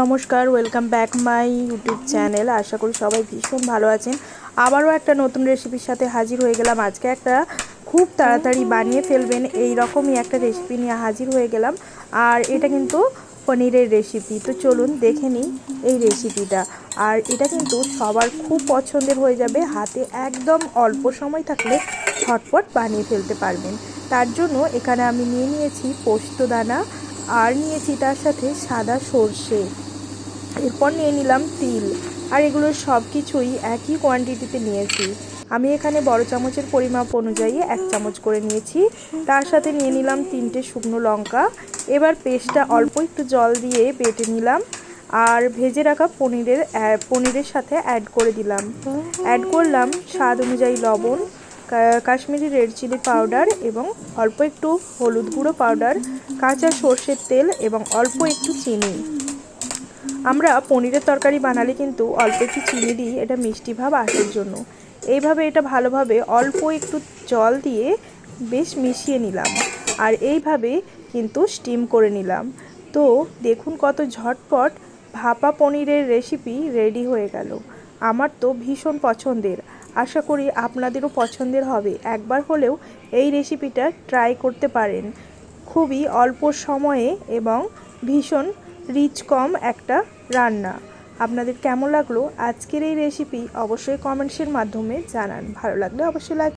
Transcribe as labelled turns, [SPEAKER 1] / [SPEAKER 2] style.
[SPEAKER 1] নমস্কার welcome back my YouTube channel আশা করি সবাই ভীষণ ভালো আছেন। আবারও একটা নতুন রেসিপির সাথে হাজির হয়ে গেলাম। আজকে একটা খুব তাড়াতাড়ি বানিয়ে ফেলবেন এই রকমই একটা রেসিপি নিয়ে হাজির হয়ে গেলাম। আর এটা কিন্তু পনিরের রেসিপি তো চলুন দেখে নিই এই রেসিপিটা আর এটা কিন্তু সবার খুব পছন্দের হয়ে যাবে। হাতে একদম অল্প সময় থাকলে ঝটপট বানিয়ে ফেলতে পারবেন। তার জন্য এখানে আমি নিয়ে নিয়েছি পোস্তদানা আর নিয়েছি তার সাথে সাদা সর্ষে। এরপর নিয়ে নিলাম তিল। আর এগুলো সব কিছুই একই কোয়ান্টিটিতে নিয়েছি। আমি এখানে বড় চামচের পরিমাপ অনুযায়ী এক চামচ করে নিয়েছি। তার সাথে নিয়ে নিলাম তিনটে শুকনো লঙ্কা। এবার পেস্টটা অল্প একটু জল দিয়ে বেটে নিলাম। আর ভেজে রাখা পনিরের পনিরের সাথে অ্যাড করে দিলাম। অ্যাড করলাম স্বাদ অনুযায়ী লবণ। কাশ্মীরি রেড চিলি পাউডার এবং অল্প একটু হলুদ গুঁড়ো পাউডার, কাঁচা সর্ষের তেল এবং অল্প একটু চিনি। আমরা পনিরের তরকারি বানালে কিন্তু অল্প একটু চিনি দিই, এটা মিষ্টি ভাব আসার জন্য। এইভাবে এটা ভালোভাবে অল্প একটু জল দিয়ে বেশ মিশিয়ে নিলাম। আর এইভাবে কিন্তু স্টিম করে নিলাম। তো দেখুন কত ঝটপট ভাপা পনিরের রেসিপি রেডি হয়ে গেল। আমার তো ভীষণ পছন্দের। আশা করি আপনাদেরও পছন্দের হবে। একবার হলেও এই রেসিপিটা ট্রাই করতে পারেন। খুবই অল্প সময়ে এবং ভীষণ রিচ কম একটা রান্না। আপনাদের কেমন লাগল আজকের এই রেসিপি অবশ্যই কমেন্টসের মাধ্যমে জানান। ভালো লাগলে অবশ্যই লাইক